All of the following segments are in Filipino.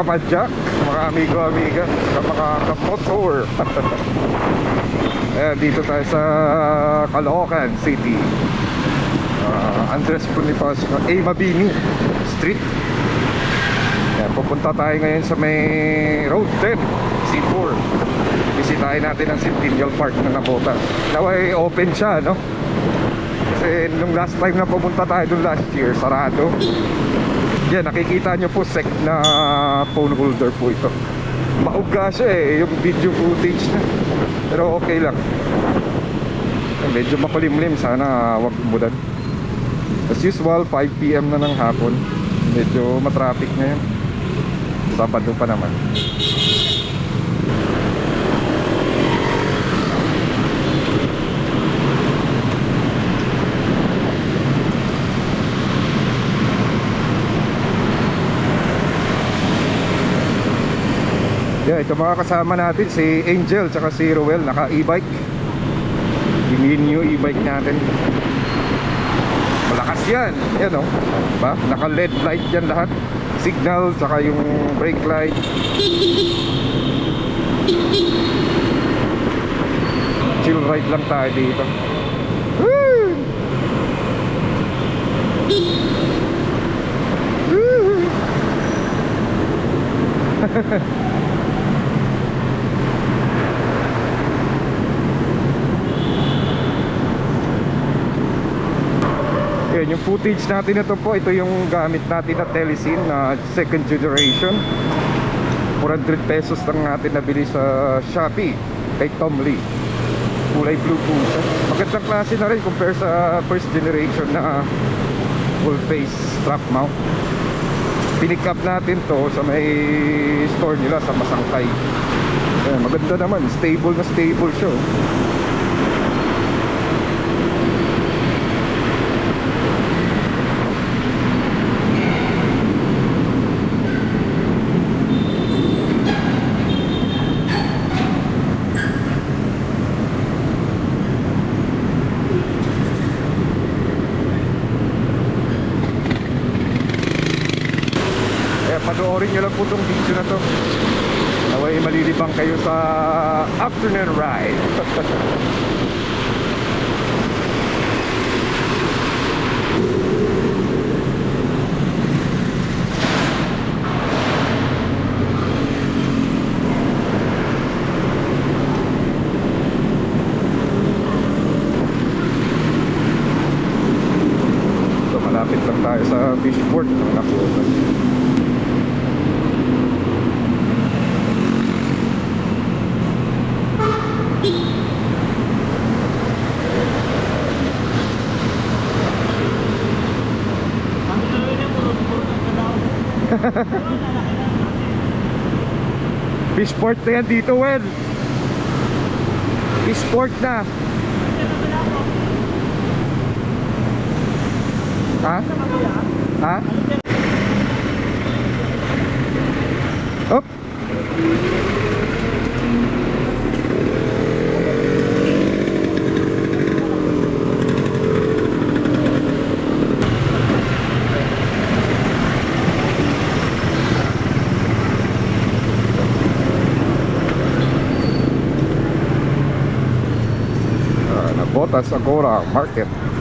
kapadyak, mga amigo-amiga, sa mga kamotor. Ayan, dito tayo sa Caloocan City. Uh, Andres Bonifacio, A. Mabini Street. Ayan, pupunta tayo ngayon sa may Road 10, C4. Bisitahin natin ang Centennial Park na Nabota. Naway open siya, no? Kasi nung last time na pumunta tayo doon last year, sarado. Yan, nakikita nyo po sec na phone holder po ito. Mauga siya eh, yung video footage na. Pero okay lang. Eh, medyo makulimlim, sana wag umulan. As usual, 5pm na ng hapon. Medyo matraffic ngayon. Sabado pa naman. Yeah, ito mga kasama natin si Angel tsaka si Roel naka e-bike. Yung new e-bike natin. Malakas yan. Yan oh. Ba? Naka LED light yan lahat. Signal tsaka yung brake light. Chill ride lang tayo dito. Woo! yung footage natin na to po, ito yung gamit natin na Telesin na second generation. 400 pesos lang natin nabili sa Shopee kay Tom Lee. Kulay blue po siya. Magandang klase na rin compare sa first generation na full face strap mount. Pinick up natin to sa may store nila sa Masangkay. Ayan, maganda naman, stable na stable siya. oh. Kaya lang po itong video na to. Naway malilibang kayo sa afternoon ride. malapit lang tayo sa fishport. Naku, Fishport na yan dito, Wen. Fishport na. Ha? Ha? Op. Ah, na Botas Agora Market.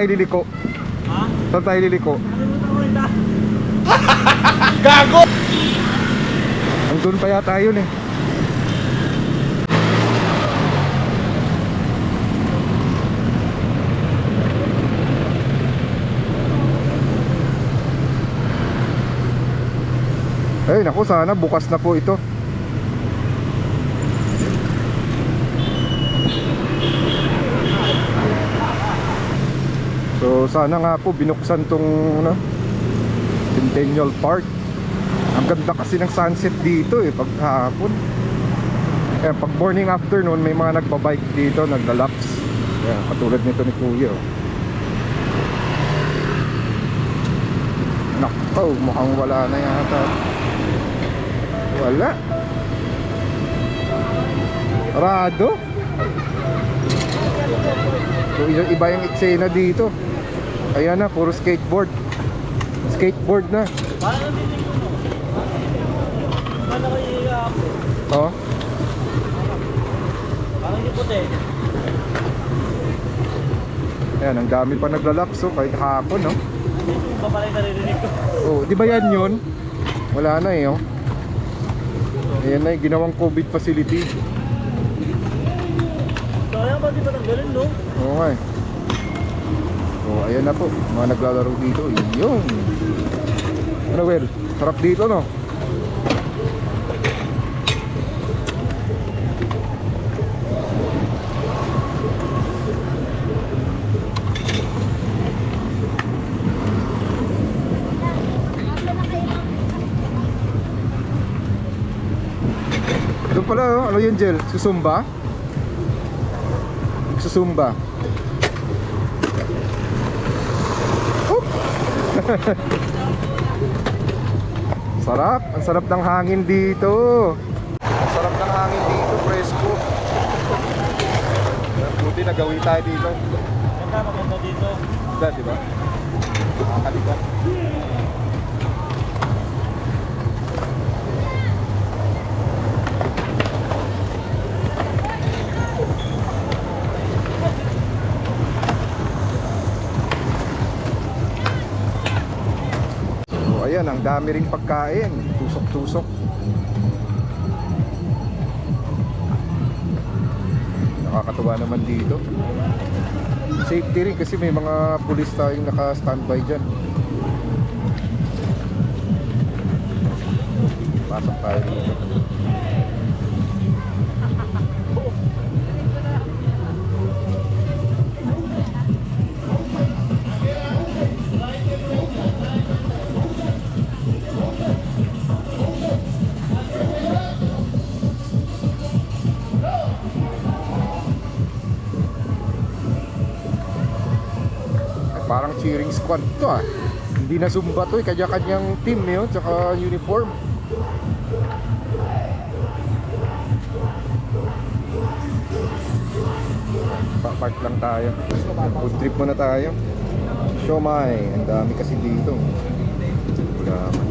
tayo liliko? Ha? Saan tayo liliko? Gago! Andun pa yata yun eh. Eh, naku sana bukas na po ito. So, sana nga po binuksan tong ano, Centennial Park. Ang ganda kasi ng sunset dito eh, pag hapon. Kaya pag morning afternoon, may mga nagbabike dito, naglalaps. Kaya katulad nito ni Kuya. oh. Nakaw, mukhang wala na yata. Wala. Rado. So, iba yung eksena dito. Ayan na, puro skateboard. Skateboard na. Paano nandito mo? Paano kayo ako? Oh. Parang hindi puti. Ayan, ang dami pa naglalaps oh, kahit hapon, no? Yung ba pala yung naririnig ko? Oh, di ba yan yun? Wala na eh, oh. Ayan na yung ginawang COVID facility. Sayang ba di ba tanggalin, no? Oo nga eh. So, ayan na po. Mga naglalaro dito. Yun. Ano, Well? Sarap dito, no? Doon pala, oh. ano yun, Jel? Susumba? Susumba. sarap. Ang sarap ng hangin dito. Ang sarap ng hangin dito, presko. Buti nagawi tayo dito. Maganda dito. Ganda, di ba? Nakakalikan. Ang dami ring pagkain. Tusok-tusok. Nakakatuwa naman dito. Safety rin kasi may mga pulis tayong naka-standby dyan. Pasok tayo dito. Squad to ah. Hindi na Zumba to eh, kanya-kanyang team yun, tsaka uniform. Pa-park lang tayo. Food trip muna tayo. Siomay, ang dami kasi dito. Wala man.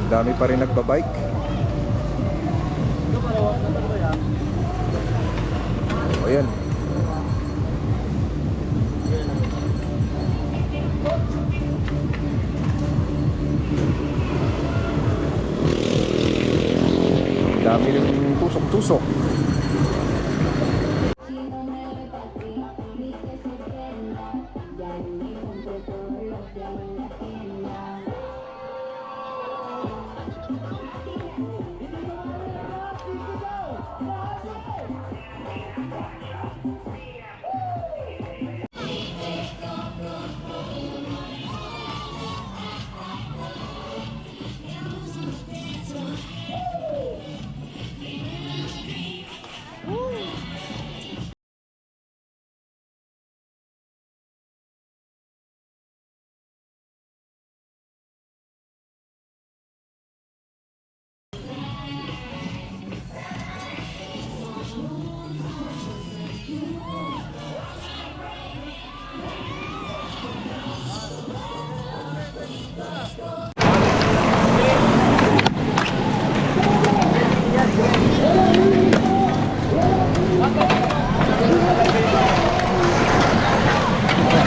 Ang dami pa rin nagbabike. O yan.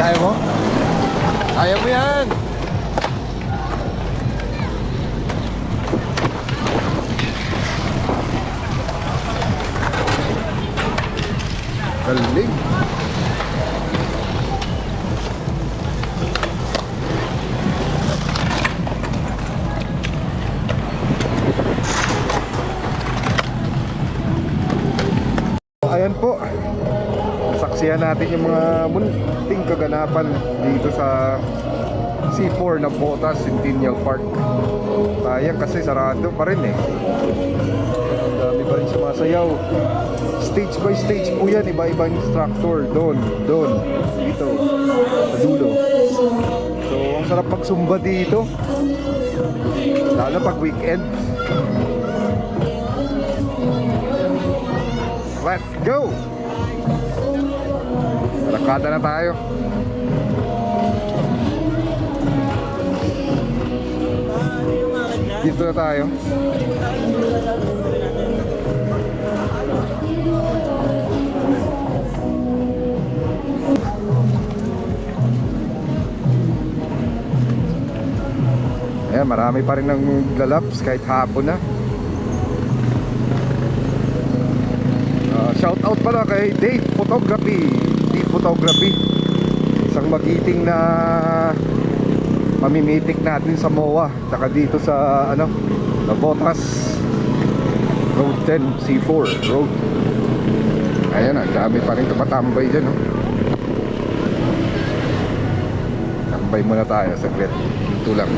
Kaya mo? Kaya mo yan! Galing! Ayan po. Tingnan natin yung mga munting kaganapan dito sa C4 na Botas Centennial Park. Sayang kasi sarado pa rin eh. Ang dami pa rin sumasayaw. Stage by stage po yan, iba-ibang instructor. Doon, doon, dito, sa dulo. So, ang sarap magsumba dito. Lalo pag weekend. Let's go! Rakada na tayo. Dito na tayo. Ayan, marami pa rin ng lalaps kahit hapon na. Ah, shout out pala kay Dave Photography. Dave Photography. Isang magiting na mamimitik natin sa MOA tsaka dito sa ano Nabotas Road 10 C4 Road. Ayan ang dami pa rin tumatambay dyan oh. tambay muna tayo saglit. Ito lang.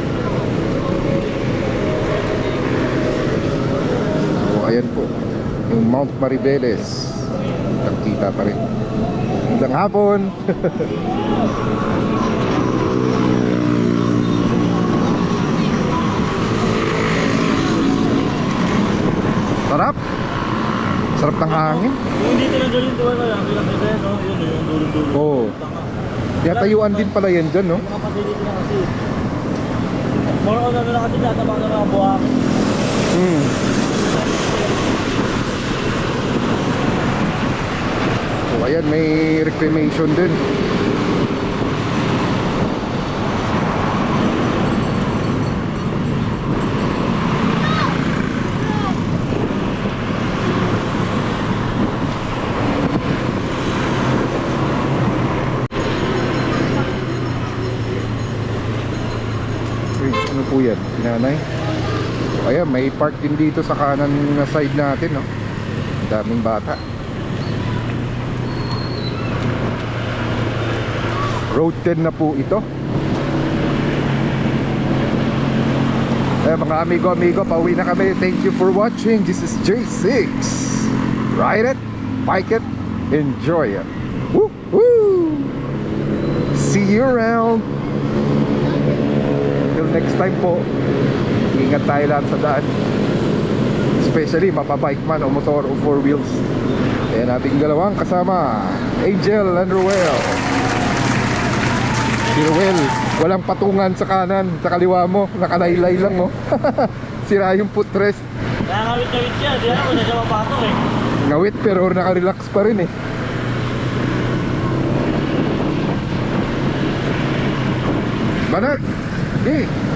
So ayan po. Yung Mount Maribeles. Kita pa rin Magandang hapon Sarap. Sarap ng hangin. Yung dito na galing doon na lang, ilang kasi, no? Yun, yung dulo-dulo. Oo. Kaya tayuan din pala yan dyan, no? Yung mga facility na kasi. More on ano na kasi tatabang ng mga buhak. Hmm. Ayan, may reclamation din. Ano po yan? Pinanay? Ayan, may park din dito sa kanan na side natin, no? Daming bata. Road 10 na po ito. Eh, mga amigo, amigo, pauwi na kami. Thank you for watching. This is J6. Ride it, bike it, enjoy it. Woo! Woo! See you around. Till next time po. Ingat tayo lahat sa daan. Especially mapabike man o motor o four wheels. Ayan ating dalawang kasama. Angel and Ruel. Si Ruel, walang patungan sa kanan, sa kaliwa mo. Nakalaylay lang mo. Sira yung footrest. Kaya ngawit-ngawit siya, di alam saan siya mapatong eh. Ngawit pero nakarelax pa rin eh. Banat! Okay.